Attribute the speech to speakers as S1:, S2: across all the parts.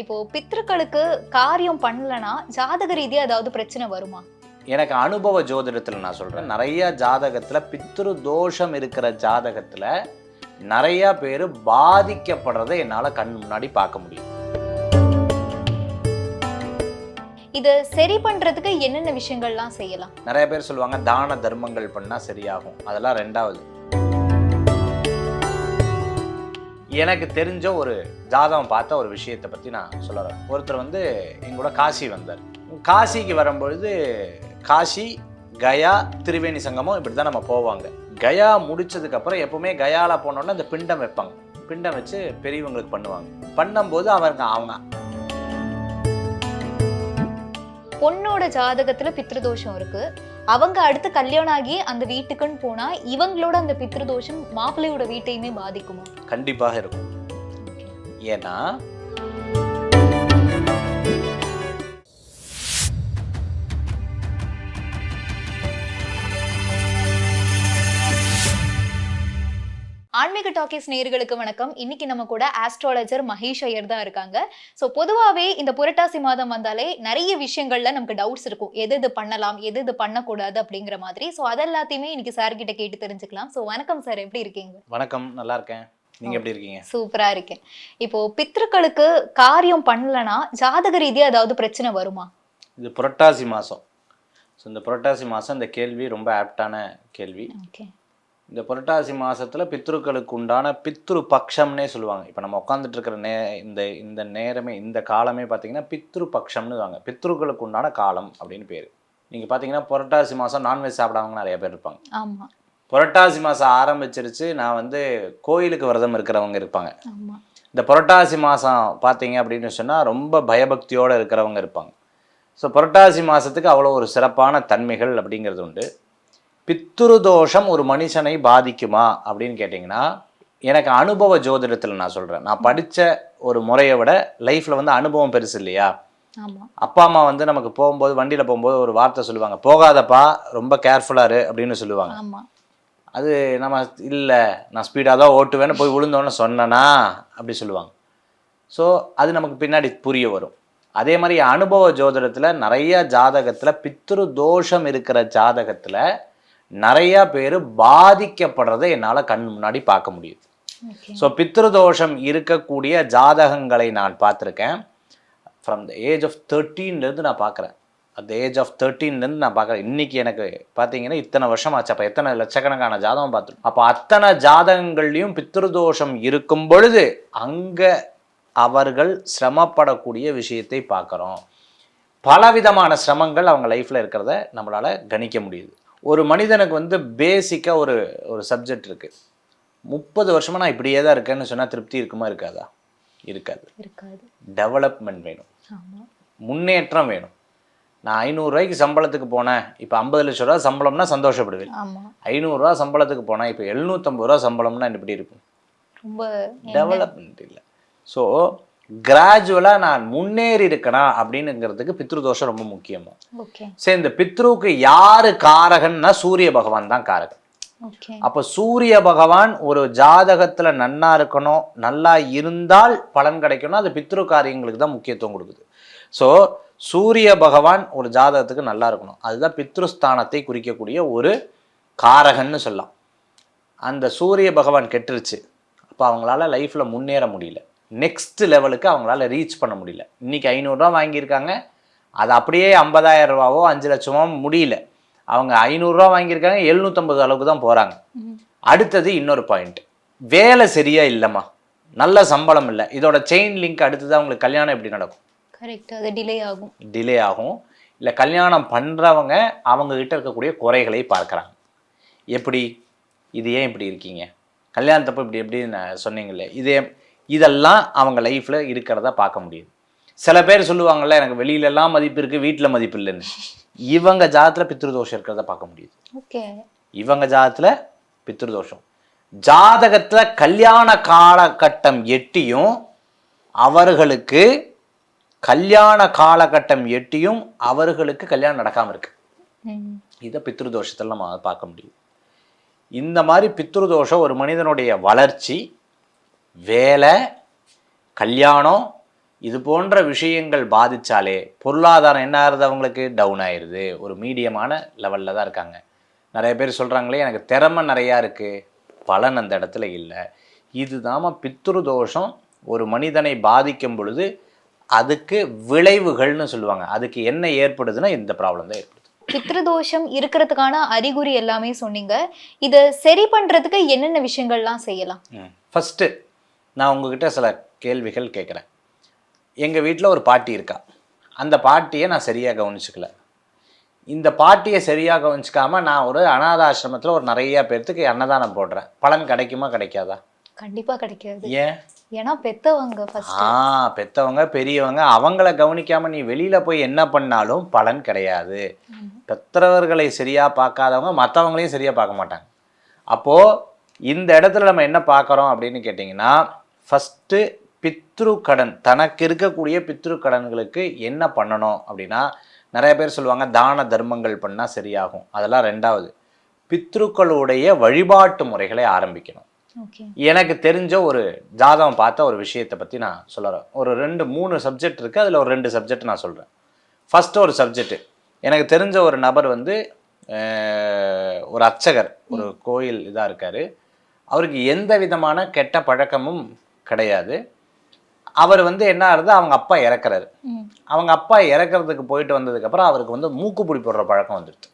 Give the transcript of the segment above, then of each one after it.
S1: இப்போ பித்ருக்களுக்கு காரியம் பண்ணலனா ஜாதக ரீதியா ஏதாவது பிரச்சனை வருமா?
S2: எனக்கு அனுபவ ஜோதிடத்தில் நான் சொல்கிறேன் நிறைய ஜாதகத்தில் பித்ரு தோஷம் இருக்கிற ஜாதகத்தில் நிறைய பேர் பாதிக்கப்படுறதை என்னால் கண் முன்னாடி பார்க்க முடியும்.
S1: இத சரி பண்றதுக்கு என்னென்ன விஷயங்கள்லாம் செய்யலாம்?
S2: நிறைய பேர் சொல்லுவாங்க தான தர்மங்கள் பண்ணால் சரியாகும். அதெல்லாம் ரெண்டாவது. எனக்கு தெரிஞ்ச ஒரு ஜாதகம் பார்த்த ஒரு விஷயத்தை பற்றி நான் சொல்லுறேன் ஒருத்தர் வந்து எங்கூட காசி வந்தார். காசிக்கு வரும்பொழுது காசி கயா திரிவேணி சங்கமம் இப்படி தான் நம்ம போவாங்க. கயா முடிச்சதுக்கப்புறம் எப்பவுமே கயாவில் போனோடனே அந்த பிண்டம் வைப்பாங்க. பிண்டம் வச்சு பெரியவங்களுக்கு பண்ணுவாங்க. பண்ணும்போது அவங்க அவங்க
S1: பொண்ணோட ஜாதகத்துல பித்ருதோஷம் இருக்கு. அவங்க அடுத்து கல்யாணம் ஆகி அந்த வீட்டுக்குன்னு போனா இவங்களோட அந்த பித்ருதோஷம் மாப்பிள்ளையோட வீட்டையுமே பாதிக்குமா?
S2: கண்டிப்பாக இருக்கும். ஏன்னா
S1: ஆன்மீக டாக்கிஸ் நேயர்களுக்கு வணக்கம். இன்னைக்கு நம்ம கூட ஆஸ்ட்ராலஜர் மகேஷ் ஐயர் தான் இருக்காங்க. ஸோ பொதுவாகவே இந்த புரட்டாசி மாதம் வந்தாலே நிறைய விஷயங்கள்ல நமக்கு டவுட்ஸ் இருக்கும். எது இது பண்ணலாம் எது இது பண்ணக்கூடாது அப்படிங்கிற மாதிரி. ஸோ அதெல்லாத்தையுமே இன்னைக்கு சார் கிட்ட கேட்டு தெரிஞ்சுக்கலாம். ஸோ வணக்கம் சார் எப்படி இருக்கீங்க?
S2: வணக்கம். நல்லா இருக்கேன். நீங்க எப்படி இருக்கீங்க?
S1: சூப்பரா இருக்கேன். இப்போ பித்ருக்களுக்கு காரியம் பண்ணலனா ஜாதக ரீதியா ஏதாவது பிரச்சனை வருமா?
S2: இது புரட்டாசி மாதம் ஸோ இந்த புரட்டாசி மாதம் இந்த கேள்வி ரொம்ப ஆப்டான கேள்வி.
S1: ஓகே.
S2: இந்த புரட்டாசி மாசத்துல பித்ருக்களுக்கு உண்டான பித்ரு பக்ஷம்னே சொல்லுவாங்க. இப்போ நம்ம உட்காந்துட்டு இருக்கிற நே இந்த இந்த நேரமே இந்த காலமே பார்த்தீங்கன்னா பித்ரு பக்ஷம்னு வாங்க பித்ருக்களுக்கு உண்டான காலம் அப்படின்னு பேர். நீங்கள் பார்த்தீங்கன்னா புரட்டாசி மாதம் நான்வெஜ் சாப்பிடாதவங்க நிறைய பேர் இருப்பாங்க.
S1: ஆமா.
S2: புரட்டாசி மாதம் ஆரம்பிச்சிருச்சு. நான் வந்து கோயிலுக்கு விரதம் இருக்கிறவங்க இருப்பாங்க. இந்த புரட்டாசி மாதம் பார்த்தீங்க அப்படின்னு சொன்னால் ரொம்ப பயபக்தியோடு இருக்கிறவங்க இருப்பாங்க. ஸோ புரட்டாசி மாதத்துக்கு அவ்வளோ ஒரு சிறப்பான தன்மைகள் அப்படிங்கிறது உண்டு. பித்துரு தோஷம் ஒரு மனுஷனை பாதிக்குமா அப்படின்னு கேட்டிங்கன்னா எனக்கு அனுபவ ஜோதிடத்தில் நான் சொல்கிறேன் நான் படித்த ஒரு முறையை விட லைஃப்பில் வந்து அனுபவம் பெருசு இல்லையா? அப்பா அம்மா வந்து நமக்கு போகும்போது வண்டியில் போகும்போது ஒரு வார்த்தை சொல்லுவாங்க. போகாதப்பா ரொம்ப கேர்ஃபுல்லாக இரு அப்படின்னு சொல்லுவாங்க. அது நம்ம இல்லை நான் ஸ்பீடாக தான் ஓட்டுவேன்னு போய் விழுந்தோன்னு சொன்னனா? அப்படி சொல்லுவாங்க. ஸோ அது நமக்கு பின்னாடி புரிய வரும். அதே மாதிரி அனுபவ ஜோதிடத்தில் நிறைய ஜாதகத்தில் பித்ரு தோஷம் இருக்கிற ஜாதகத்தில் நிறைய பேர் பாதிக்கப்படுறதை என்னால் கண் முன்னாடி பார்க்க முடியுது. ஸோ பித்ரு தோஷம் இருக்கக்கூடிய ஜாதகங்களை நான் பார்த்துருக்கேன். ஃப்ரம் த ஏஜ் ஆஃப் தேர்ட்டீன்லேருந்து நான் பார்க்குறேன். அந்த ஏஜ் ஆஃப் தேர்ட்டீன்லேருந்து நான் பார்க்குறேன். இன்னைக்கு எனக்கு பார்த்தீங்கன்னா இத்தனை வருஷம் ஆச்சு அப்போ எத்தனை லட்சக்கணக்கான ஜாதகம் பார்த்துருக்கோம். அப்போ அத்தனை ஜாதகங்கள்லையும் பித்ருதோஷம் இருக்கும் பொழுது அங்கே அவர்கள் சிரமப்படக்கூடிய விஷயத்தை பார்க்குறோம். பலவிதமான சிரமங்கள் அவங்க லைஃப்பில் இருக்கிறத நம்மளால் கணிக்க முடியுது. ஒரு மனிதனுக்கு வந்து பேசிக்காக ஒரு ஒரு சப்ஜெக்ட் இருக்குது முப்பது வருஷமாக நான் இப்படியே தான் இருக்கேன்னு சொன்னால் திருப்தி இருக்குமா இருக்காதா? இருக்காது. டெவலப்மெண்ட் வேணும். முன்னேற்றம் வேணும். நான் ஐநூறுரூவாய்க்கு சம்பளத்துக்கு போனேன் இப்போ ஐம்பது லட்ச ரூபா சம்பளம்னா சந்தோஷப்படுவேன். ஐநூறுரூவா சம்பளத்துக்கு போனேன் இப்போ எழுநூற்றம்பது ரூபா சம்பளம்னா எப்படி இருக்கும்?
S1: ரொம்ப
S2: டெவலப்மெண்ட் இல்லை. ஸோ கிராஜுவலாக நான் முன்னேறி இருக்கனா அப்படின்னுங்கிறதுக்கு பித்ருதோஷம் ரொம்ப முக்கியமா
S1: ஓகே.
S2: சரி இந்த பித்ருவுக்கு யாரு காரகன்னா சூரிய பகவான் தான் காரகன். அப்போ சூரிய பகவான் ஒரு ஜாதகத்துல நன்னா இருக்கணும் நல்லா இருந்தால் பலன் கிடைக்கணும் அது பித்ரு காரியங்களுக்கு தான் முக்கியத்துவம் கொடுக்குது. ஸோ சூரிய பகவான் ஒரு ஜாதகத்துக்கு நல்லா இருக்கணும். அதுதான் பித்ருஸ்தானத்தை குறிக்கக்கூடிய ஒரு காரகன்னு சொல்லலாம். அந்த சூரிய பகவான் கெட்டுருச்சு அப்போ அவங்களால லைஃப்பில் முன்னேற முடியல. நெக்ஸ்ட் லெவலுக்கு அவங்களால ரீச் பண்ண முடியல. இன்னைக்கு ஐநூறுரூவா வாங்கியிருக்காங்க. அது அப்படியே ஐம்பதாயிரம் ரூபாவோ அஞ்சு லட்சமோ முடியல. அவங்க ஐநூறுரூவா வாங்கியிருக்காங்க எழுநூற்றம்பது அளவுக்கு தான் போகிறாங்க. அடுத்தது இன்னொரு பாயிண்ட் வேலை சரியா இல்லைம்மா. நல்ல சம்பளம் இல்லை. இதோட செயின் லிங்க் அடுத்தது அவங்களுக்கு கல்யாணம் எப்படி நடக்கும்?
S1: கரெக்ட் அது டிலே ஆகும்.
S2: டிலே ஆகும். இல்லை கல்யாணம் பண்ணுறவங்க அவங்க கிட்ட இருக்கக்கூடிய குறைகளை பார்க்குறாங்க. எப்படி? இது ஏன் இப்படி இருக்கீங்க? கல்யாணத்தப்போ இப்படி எப்படி நான் சொன்னீங்களே இதே இதெல்லாம் அவங்க லைஃப்பில் இருக்கிறத பார்க்க முடியுது. சில பேர் சொல்லுவாங்கல்ல எனக்கு வெளியிலலாம் மதிப்பு இருக்குது வீட்டில் மதிப்பு இல்லைன்னு. இவங்க ஜாதத்தில் பித்ருதோஷம் இருக்கிறத பார்க்க முடியுது.
S1: ஓகே.
S2: இவங்க ஜாதத்தில் பித்ருதோஷம். ஜாதகத்துல கல்யாண காலகட்டம் எட்டியும் அவர்களுக்கு கல்யாண காலகட்டம் எட்டியும் அவர்களுக்கு கல்யாணம் நடக்காம இருக்கு. இதை பித்ருதோஷத்தில் நம்ம பார்க்க முடியும் இந்த மாதிரி பித்ருதோஷம் ஒரு மனிதனுடைய வளர்ச்சி வேலை கல்யாணம் இது போன்ற விஷயங்கள் பாதிச்சாலே பொருளாதாரம் என்ன ஆகுது அவங்களுக்கு? டவுன் ஆயிடுது ஒரு மீடியமான லெவலில் தான் இருக்காங்க. நிறைய பேர் சொல்கிறாங்களே எனக்கு திறமை நிறையா இருக்குது பலன் அந்த இடத்துல இல்லை. இதுதாம பித்ரு தோஷம். ஒரு மனிதனை பாதிக்கும் பொழுது அதுக்கு விளைவுகள்னு சொல்லுவாங்க. அதுக்கு என்ன ஏற்படுதுன்னா இந்த ப்ராப்ளம் தான் ஏற்படுது.
S1: பித்ருதோஷம் இருக்கிறதுக்கான அறிகுறி எல்லாமே சொன்னீங்க. இத சரி பண்றதுக்கு என்னென்ன விஷயங்கள்லாம் செய்யலாம்?
S2: ஃபஸ்ட்டு நான் உங்ககிட்ட சில கேள்விகள் கேட்குறேன். எங்கள் வீட்டில் ஒரு பாட்டி இருக்கா. அந்த பாட்டியை நான் சரியாக கவனிச்சுக்கல. இந்த பாட்டியை சரியாக கவனிச்சிக்காம நான் ஒரு அனாதாசிரமத்தில் ஒரு நிறைய பேர்த்துக்கு அன்னதானம் போடுறேன். பலன் கிடைக்குமா கிடைக்காதா?
S1: கண்டிப்பா கிடைக்காது.
S2: ஏன்?
S1: ஏன்னா பெத்தவங்க
S2: ஆ பெத்தவங்க பெரியவங்க அவங்கள கவனிக்காம நீ வெளியில போய் என்ன பண்ணாலும் பலன் கிடையாது. பெற்றவர்களை சரியா பார்க்காதவங்க மற்றவங்களையும் சரியா பார்க்க மாட்டாங்க. அப்போ இந்த இடத்துல நம்ம என்ன பார்க்குறோம் அப்படின்னு கேட்டிங்கன்னா ஃபஸ்ட்டு பித்ரு கடன் தனக்கு இருக்கக்கூடிய பித்ரு கடன்களுக்கு என்ன பண்ணணும் அப்படின்னா நிறைய பேர் சொல்லுவாங்க தான தர்மங்கள் பண்ணால் சரியாகும். அதெல்லாம் ரெண்டாவது பித்ருக்களுடைய வழிபாட்டு முறைகளை ஆரம்பிக்கணும். எனக்கு தெரிஞ்ச ஒரு ஜாதகம் பார்த்த ஒரு விஷயத்தை பற்றி நான் சொல்லுறேன் ஒரு ரெண்டு மூணு சப்ஜெக்ட் இருக்குது அதில் ஒரு ரெண்டு சப்ஜெக்ட் நான் சொல்கிறேன் ஃபஸ்ட்டு ஒரு சப்ஜெக்ட் எனக்கு தெரிஞ்ச ஒரு நபர் வந்து ஒரு அர்ச்சகர் ஒரு கோயில் இதாக இருக்கார். அவருக்கு எந்த விதமான கெட்ட பழக்கமும் கிடையாது. அவர் வந்து என்ன ஆகுது? அவங்க அப்பா இறக்குறாரு. அவங்க அப்பா இறக்குறதுக்கு போயிட்டு வந்ததுக்கப்புறம் அவருக்கு வந்து மூக்குப்பிடி போடுற பழக்கம் வந்துடுது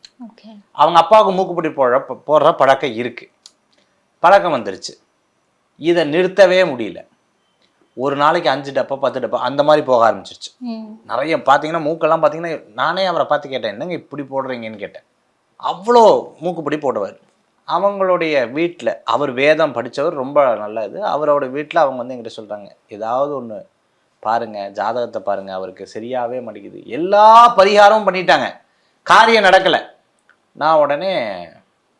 S2: அவங்க அப்பாவுக்கு மூக்குப்பிடி போடுற போடுற பழக்கம் இருக்கு. பழக்கம் வந்துருச்சு. இதை நிறுத்தவே முடியல. ஒரு நாளைக்கு அஞ்சு டப்பா பத்து டப்பா அந்த மாதிரி போக ஆரம்பிச்சிருச்சு. நிறைய பார்த்தீங்கன்னா மூக்கெல்லாம் பார்த்தீங்கன்னா நானே அவரை பார்த்து கேட்டேன் என்னங்க இப்படி போடுறீங்கன்னு கேட்டேன். அவ்வளோ மூக்குப்பிடி போடுவார். அவங்களுடைய வீட்டில் அவர் வேதம் படித்தவர் ரொம்ப நல்லது. அவரோட வீட்டில் அவங்க வந்து என்கிட்ட சொல்கிறாங்க ஏதாவது ஒன்று பாருங்க ஜாதகத்தை பாருங்க அவருக்கு சரியாவே மாட்டேங்குது. எல்லா பரிகாரமும் பண்ணிட்டாங்க. காரியம் நடக்கலை. நான் உடனே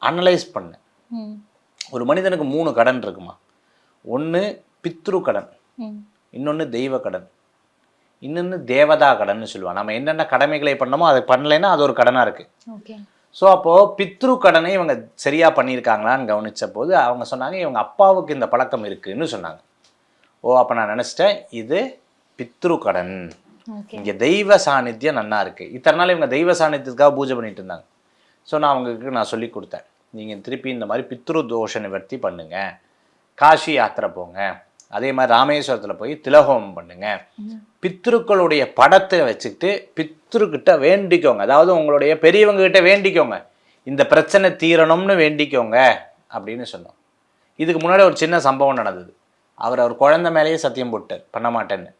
S2: அனலைஸ் பண்ணேன். ஒரு மனிதனுக்கு மூணு கடன் இருக்குமா? ஒன்று பித்ரு கடன் இன்னொன்று தெய்வ கடன் இன்னொன்று தேவதா கடன் சொல்லுவாங்க. நம்ம என்னென்ன கடமைகளை பண்ணோமோ அதை பண்ணலைன்னா அது ஒரு கடனாக இருக்குது
S1: ஓகே.
S2: ஸோ அப்போது பித்ரு கடனை இவங்க சரியாக பண்ணியிருக்காங்களான்னு கவனித்த போது அவங்க சொன்னாங்க இவங்க அப்பாவுக்கு இந்த பழக்கம் இருக்குன்னு சொன்னாங்க. ஓ அப்போ நான் நினச்சிட்டேன் இது பித்ரு கடன் இங்கே தெய்வ சாநித்தியம் நன்னா இருக்குது இத்தனை நாள் இவங்க தெய்வ சாநித்தியத்துக்காக பூஜை பண்ணிட்டு இருந்தாங்க. ஸோ நான் அவங்களுக்கு நான் சொல்லி கொடுத்தேன். நீங்கள் திருப்பி இந்த மாதிரி பித்ரு தோஷ நிவர்த்தி பண்ணுங்க. காஷி யாத்திரை போங்க. அதே மாதிரி ராமேஸ்வரத்தில் போய் திலகோமம் பண்ணுங்க. பித்ருக்களுடைய படத்தை வச்சுக்கிட்டு பித்ருக்கிட்ட வேண்டிக்கோங்க. அதாவது உங்களுடைய பெரியவங்க கிட்ட வேண்டிக்கோங்க. இந்த பிரச்சனை தீரணும்னு வேண்டிக்கோங்க அப்படின்னு சொன்னோம். இதுக்கு முன்னாடி ஒரு சின்ன சம்பவம் நடந்தது. அவர் அவர் குழந்தை மேலேயே சத்தியம் போட்டார். பண்ண மாட்டேன்னு.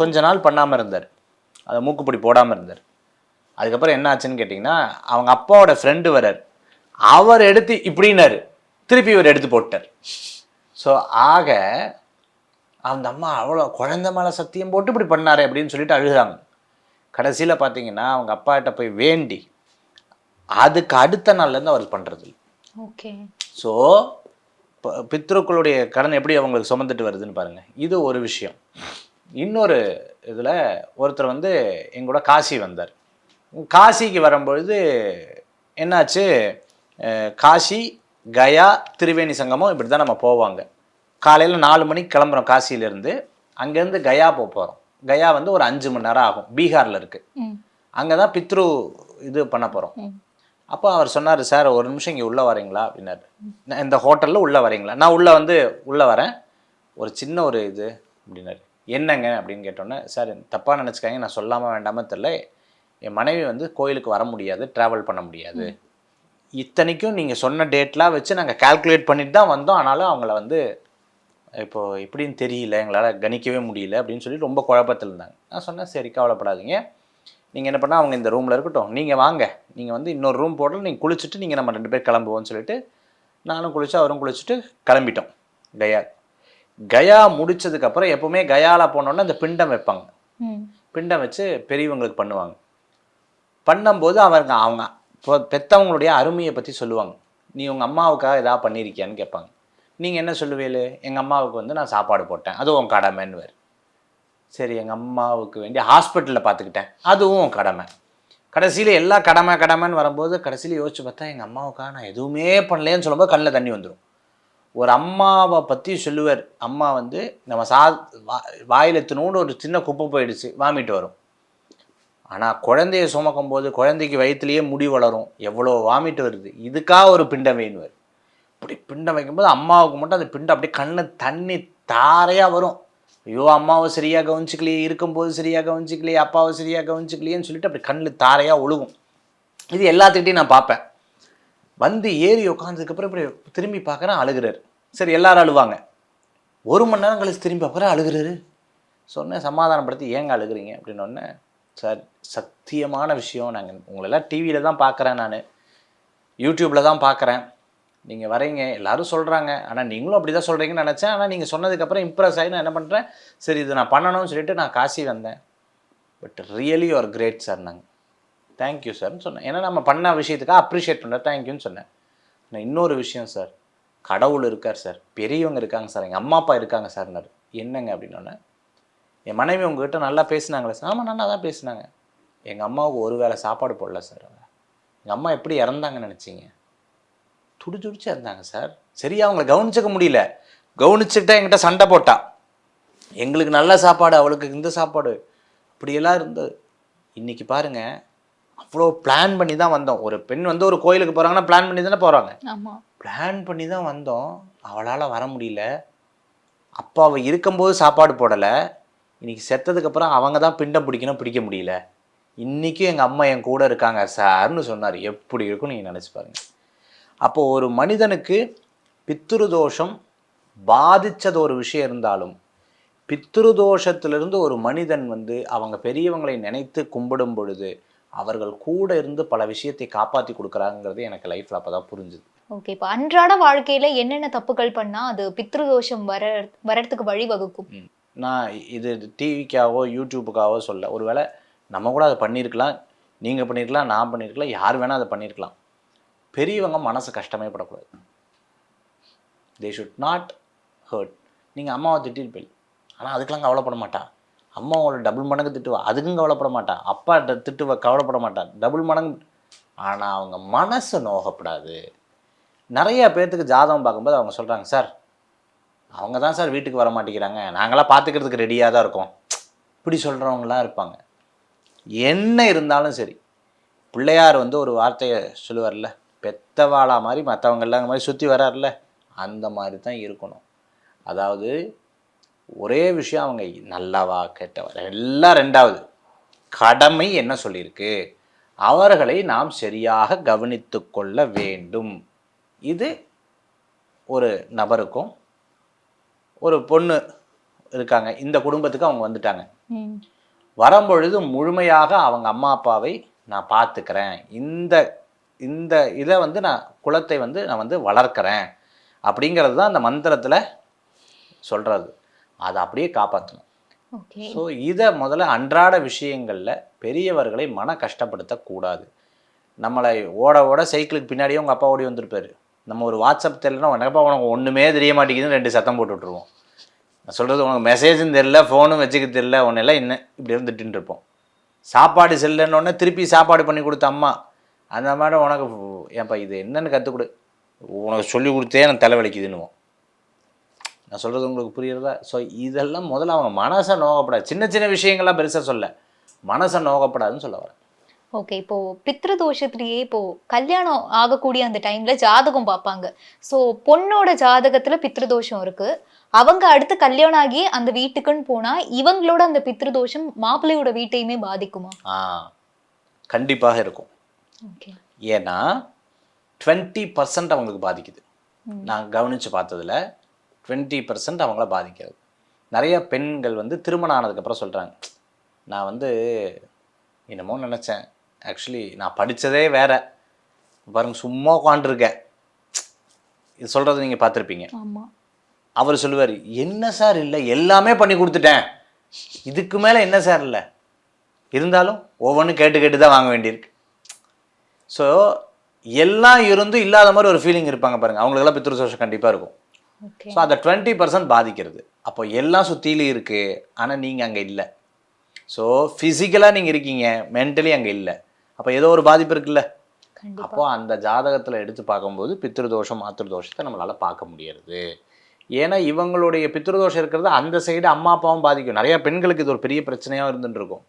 S2: கொஞ்ச நாள் பண்ணாமல் இருந்தார். அதை மூக்குப்பிடி போடாமல் இருந்தார். அதுக்கப்புறம் என்ன ஆச்சுன்னு கேட்டிங்கன்னா அவங்க அப்பாவோட ஃப்ரெண்டு வரார் அவர் எடுத்து இப்படின்னாரு. திருப்பி இவர் எடுத்து போட்டார். ஸோ ஆக அந்த அம்மா அவ்வளோ குழந்தை மேலே சத்தியம் போட்டு இப்படி பண்ணாரே அப்படின்னு சொல்லிட்டு அழுகுறாங்க. கடைசியில் பார்த்தீங்கன்னா அவங்க அப்பாகிட்ட போய் வேண்டி அதுக்கு அடுத்த நாள்லேருந்து அவர் பண்ணுறது
S1: ஓகே.
S2: ஸோ பித்ருக்களுடைய கடன் எப்படி அவங்களுக்கு சுமந்துட்டு வருதுன்னு பாருங்கள் இது ஒரு விஷயம். இன்னொரு இதில் ஒருத்தர் வந்து எங்கூட காசி வந்தார். காசிக்கு வரும்பொழுது என்னாச்சு? காசி கயா திரிவேணி சங்கமம் இப்படி தான் நம்ம போவாங்க. காலையில் நாலு மணிக்கு கிளம்புறோம் காசியிலேருந்து. அங்கேருந்து கயா போக போகிறோம் கயா வந்து ஒரு அஞ்சு மணி நேரம் ஆகும். பீகாரில் இருக்குது அங்கே தான் பித்ரு இது பண்ண போகிறோம். அப்போ அவர் சொன்னார் சார் ஒரு நிமிஷம் இங்கே உள்ளே வரீங்களா? அப்படின்னாரு. நான் இந்த ஹோட்டலில் உள்ளே வரீங்களா? நான் உள்ளே வந்து உள்ளே வரேன். ஒரு சின்ன ஒரு இது அப்படின்னாரு. என்னங்க? அப்படின்னு கேட்டோன்னே சார் தப்பாக நினச்சிக்காங்க நான் சொல்லாமல் வேண்டாம தெரில என் மனைவி வந்து கோயிலுக்கு வர முடியாது ட்ராவல் பண்ண முடியாது. இத்தனைக்கும் நீங்கள் சொன்ன டேட்லாம் வச்சு நாங்கள் கால்குலேட் பண்ணிட்டு தான் வந்தோம். ஆனாலும் அவங்கள வந்து இப்போ எப்படின்னு தெரியல எங்களால் கணிக்கவே முடியல அப்படின்னு சொல்லி ரொம்ப குழப்பத்தில் இருந்தாங்க. நான் சொன்னேன் சரி கவலைப்படாதீங்க. நீங்கள் என்ன பண்ணால் அவங்க இந்த ரூமில் இருக்கட்டும். நீங்கள் வாங்க. நீங்கள் வந்து இன்னொரு ரூம் போடல நீங்கள் குளிச்சுட்டு நீங்கள் நம்ம ரெண்டு பேர் கிளம்புவோம்னு சொல்லிட்டு நானும் குளிச்சு அவரும் குளிச்சுட்டு கிளம்பிட்டோம் கயா. கயா முடிச்சதுக்கப்புறம் எப்போவுமே கயால போனோன்னே அந்த பிண்டம் வைப்பாங்க. பிண்டம் வச்சு பெரியவங்களுக்கு பண்ணுவாங்க. பண்ணும்போது அவங்க அவங்க இப்போ பெற்றவங்களுடைய அருமையை பற்றி சொல்லுவாங்க. நீ உங்கள் அம்மாவுக்காக ஏதாவது பண்ணியிருக்கியான்னு கேட்பாங்க. நீங்கள் என்ன சொல்லுவீள்? எங்கள் அம்மாவுக்கு வந்து நான் சாப்பாடு போட்டேன். அதுவும் உன் கடமைன்னுவார். சரி எங்கள் அம்மாவுக்கு வேண்டி ஹாஸ்பிட்டலில் பார்த்துக்கிட்டேன் அதுவும் உன் கடமை. கடைசியில் எல்லா கடமை கடமைன்னு வரும்போது கடைசியில் யோசிச்சு பார்த்தா எங்கள் அம்மாவுக்காக நான் எதுவுமே பண்ணலையேன்னு சொல்லும்போது கண்ணில் தண்ணி வந்துடும் ஒரு அம்மாவை பற்றி சொல்லுவார். அம்மா வந்து நம்ம சா வா- வாயில ஒரு சின்ன குப்பை போயிடுச்சு வாமிட்டு வரும். ஆனால் குழந்தைய சுமக்கும் போது குழந்தைக்கு வயிற்றுலேயே முடி வளரும். எவ்வளோ வாமிட்டு வருது. இதுக்காக ஒரு பிண்டம் அப்படி பிண்டை வைக்கும்போது அம்மாவுக்கு மட்டும் அந்த பிண்டை அப்படியே கண்ணு தண்ணி தாரையாக வரும். ஐயோ அம்மாவை சரியாக கவனிச்சிக்கலையே இருக்கும்போது சரியாக கவனிச்சிக்கலையே அப்பாவை சரியாக கவனிச்சிக்கலையேன்னு சொல்லிட்டு அப்படி கண்ணு தாரையாக ஒழுகும். இது எல்லாத்துக்கிட்டையும் நான் பார்ப்பேன். வந்து ஏறி உட்காந்ததுக்கப்புறம் இப்படி திரும்பி பார்க்குறேன் அழுகிறாரு. சரி எல்லாரும் அழுவாங்க. ஒரு மணி நேரம் கழிச்சு திரும்பி பார்க்குறேன் அழுகிறாரு. சொன்னேன் சமாதானப்படுத்தி ஏங்க அழுகுறீங்க? அப்படின்னு ஒன்று சார் சத்தியமான விஷயம். நாங்கள் உங்களெல்லாம் டிவியில் தான் பார்க்குறேன் நான். யூடியூப்பில் தான் பார்க்குறேன். நீங்கள் வரீங்க எல்லாரும் சொல்கிறாங்க ஆனால் நீங்களும் அப்படி தான் சொல்கிறீங்கன்னு நினச்சேன் ஆனால் நீங்கள் சொன்னதுக்கப்புறம் இம்ப்ரெஸ் ஆகி நான் என்ன பண்ணுறேன் சரி இது நான் பண்ணணும்னு சொல்லிட்டு நான் காசி வந்தேன். பட் ரியலி ஒரு கிரேட் சார் நாங்கள் தேங்க்யூ சார்னு சொன்னேன். ஏன்னா நம்ம பண்ண விஷயத்துக்காக அப்ரிஷியேட் பண்ணுறேன் தேங்க்யூன்னு சொன்னேன். நான் இன்னொரு விஷயம் சார் கடவுள் இருக்கார் சார் பெரியவங்க இருக்காங்க சார் எங்கள் அம்மா அப்பா இருக்காங்க சார்னாரு என்னங்க அப்படின்னோடனே என் மனைவி உங்ககிட்ட நல்லா பேசுனாங்களே சார் ஆமாம் நல்லா தான் பேசுனாங்க. எங்கள் அம்மாவுக்கு ஒரு வேளை சாப்பாடு போடல சார் எங்கள் அம்மா எப்படி இறந்தாங்கன்னு நினச்சிங்க? துடி துடிச்சு இறந்தாங்க சார். சரியா அவங்கள கவனிச்சுக்க முடியல. கவனிச்சுக்கிட்டா என்கிட்ட சண்டை போட்டா. எங்களுக்கு நல்ல சாப்பாடு அவளுக்கு இந்த சாப்பாடு. இப்படியெல்லாம் இருந்தது. இன்னைக்கு பாருங்க அவ்வளோ பிளான் பண்ணி தான் வந்தோம். ஒரு பெண் வந்து ஒரு கோயிலுக்கு போகிறாங்கன்னா பிளான் பண்ணி தானே போகிறாங்க பிளான் பண்ணி தான் வந்தோம். அவளால் வர முடியல. அப்பா அவள் இருக்கும்போது சாப்பாடு போடலை. இன்னைக்கு செத்ததுக்கப்புறம் அவங்க தான் பிண்டம் பிடிக்கணும் பிடிக்க முடியல. இன்றைக்கும் எங்கள் அம்மா என் கூட இருக்காங்க சார்னு சொன்னார். எப்படி இருக்கும்னு நீங்கள் நினச்சி பாருங்க. அப்போ ஒரு மனிதனுக்கு பித்ரு தோஷம் பாதிச்சது ஒரு விஷயம் இருந்தாலும் பித்ரு தோஷத்திலிருந்து ஒரு மனிதன் வந்து அவங்க பெரியவங்களை நினைத்து கும்பிடும் பொழுது அவர்கள் கூட இருந்து பல விஷயத்தை காப்பாற்றி கொடுக்குறாங்கிறது எனக்கு லைஃப்பில் அப்போ தான் புரிஞ்சுது.
S1: ஓகே இப்போ அன்றாட வாழ்க்கையில என்னென்ன தப்புகள் பண்ணா அது பித்ருதோஷம் வர வரத்துக்கு வழி வகுக்கும்
S2: ம். நான் இது டிவிக்காவோ யூடியூப்புக்காவோ சொல்ல ஒருவேளை நம்ம கூட அதை பண்ணியிருக்கலாம் நீங்கள் பண்ணியிருக்கலாம் நான் பண்ணியிருக்கலாம் யார் வேணால் அதை பண்ணியிருக்கலாம் பெரியவங்க மனசு கஷ்டமே படக்கூடாது. தே ஷுட் நாட் ஹர்ட் நீங்கள் அம்மாவை திட்டிருப்பீள் ஆனால் அதுக்கெல்லாம் கவலைப்பட மாட்டா. அம்மா டபுள் மடங்கு திட்டுவா அதுக்கும் கவலைப்பட மாட்டா. அப்பா திட்டுவா கவலைப்பட மாட்டா. டபுள் மடங்கு. ஆனால் அவங்க மனசு நோகப்படாது. நிறைய பேர்த்துக்கு ஜாதகம் பார்க்கும்போது அவங்க சொல்கிறாங்க சார் அவங்க தான் சார் வீட்டுக்கு வர மாட்டேங்கிறாங்க. நாங்களாம் பார்த்துக்கிறதுக்கு ரெடியாக தான் இருக்கோம். இப்படி சொல்கிறவங்களாம் இருப்பாங்க. என்ன இருந்தாலும் சரி. பிள்ளையார் வந்து ஒரு வார்த்தையை சொல்லுவார்ல பெத்தவாளா மாதிரி மற்றவங்கெல்லாம் அந்த மாதிரி சுற்றி வரார்ல அந்த மாதிரி தான் இருக்கணும். அதாவது ஒரே விஷயம் அவங்க நல்லவா கெட்டவா எல்லாம் ரெண்டாவது. கடமை என்ன சொல்லியிருக்கு? அவர்களை நாம் சரியாக கவனித்து கொள்ள வேண்டும். இது ஒரு நபருக்கும் ஒரு பொண்ணு இருக்காங்க இந்த குடும்பத்துக்கு அவங்க வந்துட்டாங்க. வரும்பொழுது முழுமையாக அவங்க அம்மா அப்பாவை நான் பார்த்துக்கிறேன். இந்த இந்த இதை வந்து நான் குலத்தை வந்து நான் வந்து வளர்க்குறேன் அப்படிங்கிறது தான் அந்த மந்திரத்தில் சொல்கிறது அதை அப்படியே காப்பாற்றணும் ஸோ இதை முதல்ல அன்றாட விஷயங்களில் பெரியவர்களை மன கஷ்டப்படுத்தக்கூடாது நம்மளை ஓட ஓட சைக்கிளுக்கு பின்னாடியே உங்கள் அப்பா ஓடி வந்திருப்பாரு. நம்ம ஒரு வாட்ஸ்அப் தெரியலனா உனக்கப்பா உனக்கு ஒன்றுமே தெரிய மாட்டேங்குதுன்னு ரெண்டு சத்தம் போட்டு விட்ருவோம் நான் சொல்கிறது உனக்கு மெசேஜும் தெரில ஃபோனும் வச்சுக்க தெரில ஒன்றெல்லாம் என்ன இப்படி இருந்துட்டு இருப்போம். சாப்பாடு செல்லன்னொடனே திருப்பி சாப்பாடு பண்ணி கொடுத்த அம்மா அந்த மாதிரி உனக்கு ஏன்ப்பா இது என்னன்னு கற்றுக் கொடு உனக்கு சொல்லி கொடுத்தே எனக்கு தலைவலிக்குதுன்னுவோம். நான் சொல்கிறது உங்களுக்கு புரியுறதா? ஸோ இதெல்லாம் முதல்ல அவங்க மனசை நோகப்படாது. சின்ன சின்ன விஷயங்கள்லாம் பெருசாக சொல்ல. மனசை நோகப்படாதுன்னு சொல்ல வரேன்.
S1: ஓகே இப்போ பித்ருதோஷத்திலேயே இப்போ கல்யாணம் ஆகக்கூடிய அந்த டைம்ல ஜாதகம் பார்ப்பாங்க. ஸோ பொண்ணோட ஜாதகத்துல பித்ருதோஷம் இருக்கு. அவங்க அடுத்து கல்யாணம் ஆகி அந்த வீட்டுக்குன்னு போனா இவங்களோட அந்த பித்ருதோஷம் மாப்பிள்ளையோட வீட்டையுமே பாதிக்குமா?
S2: கண்டிப்பாக இருக்கும். ஏன்னா டுவெண்ட்டி பர்சன்ட் அவங்களுக்கு பாதிக்குது. நான் கவனித்து பார்த்ததுல டுவெண்ட்டி பர்சன்ட் அவங்கள பாதிக்கிறது. நிறைய பெண்கள் வந்து திருமணம் ஆனதுக்கப்புறம் சொல்கிறாங்க நான் வந்து என்னமோ நினச்சேன். ஆக்சுவலி நான் படித்ததே வேற. பாருங்க சும்மா உட்காண்ட்ருக்கேன் இது சொல்கிறது நீங்கள் பார்த்துருப்பீங்க. அவர் சொல்லுவார் என்ன சார் இல்லை எல்லாமே பண்ணி கொடுத்துட்டேன். இதுக்கு மேலே என்ன சார் இல்லை? இருந்தாலும் ஒவ்வொன்றும் கேட்டு கேட்டு தான் வாங்க வேண்டியிருக்கு. ஸோ எல்லாம் இருந்தும் இல்லாத மாதிரி ஒரு ஃபீலிங் இருப்பாங்க பாருங்க. அவங்களுக்கெல்லாம் பித்ருசோஷம் கண்டிப்பாக இருக்கும். ஸோ அதை டுவெண்ட்டி பர்சன்ட் பாதிக்கிறது. அப்போ எல்லாம் சுற்றிலும் இருக்குது ஆனால் நீங்கள் அங்கே இல்லை. ஸோ ஃபிசிக்கலாக நீங்கள் இருக்கீங்க. மென்டலி அங்கே இல்லை. அப்போ ஏதோ ஒரு பாதிப்பு இருக்குல்ல? அப்போ அந்த ஜாதகத்தில் எடுத்து பார்க்கும்போது பித்ருதோஷம் மாத்திருதோஷத்தை நம்மளால பார்க்க முடியறது. ஏன்னா இவங்களுடைய பித்ருதோஷம் இருக்கிறது அந்த சைடு அம்மா அப்பாவும் பாதிக்கும். நிறைய பெண்களுக்கு இது ஒரு பெரிய பிரச்சனையாக இருந்துட்டு இருக்கும்.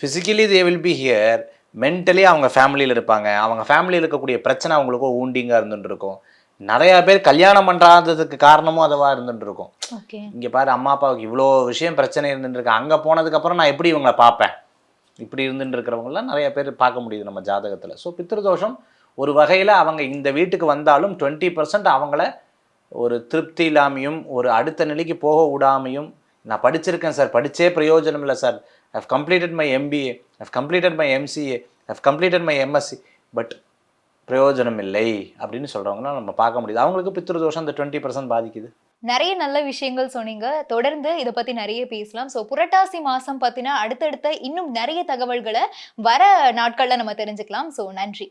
S2: Physically they will be here mentally அவங்க ஃபேமிலியில் இருப்பாங்க. அவங்க ஃபேமிலியில் இருக்கக்கூடிய பிரச்சனை அவங்களுக்கு ஊண்டிங்காக இருந்துட்டு இருக்கும் நிறையா பேர் கல்யாணம் பண்ணுறாததுக்கு காரணமும் அதுவாக இருந்துட்டு இருக்கும்
S1: ஓகே
S2: இங்கே பாரு அம்மா அப்பாவுக்கு இவ்வளோ விஷயம் பிரச்சனை இருந்துட்டு இருக்கு அங்கே போனதுக்கப்புறம் நான் எப்படி இவங்களை பார்ப்பேன்? இப்படி இருந்துட்டு இருக்கிறவங்களாம் நிறைய பேர் பார்க்க முடியுது நம்ம ஜாதகத்தில். ஸோ பித்ருதோஷம் ஒரு வகையில் அவங்க இந்த வீட்டுக்கு வந்தாலும் டுவெண்ட்டி பர்சன்ட் அவங்கள ஒரு திருப்தி இல்லாமையும் ஒரு அடுத்த நிலைக்கு போக விடாமையும் நான் படிச்சிருக்கேன் சார். படித்தே பிரயோஜனம் இல்லை sir. I've completed my MBA I've completed my MCA I've completed my MSc but பிரயோஜனம் இல்லை அப்படின்னு சொல்கிறவங்களாம் நம்ம பார்க்க முடியுது. அவங்களுக்கு பித்ருதோஷம் இந்த டுவெண்ட்டி பர்சன்ட் பாதிக்குது.
S1: நிறைய நல்ல விஷயங்கள் சொன்னீங்க. தொடர்ந்து இதை பற்றி நிறைய பேசலாம். ஸோ புரட்டாசி மாதம் பார்த்தீங்கன்னா அடுத்தடுத்த இன்னும் நிறைய தகவல்களை வர நாட்களில் நம்ம தெரிஞ்சுக்கலாம். ஸோ நன்றி.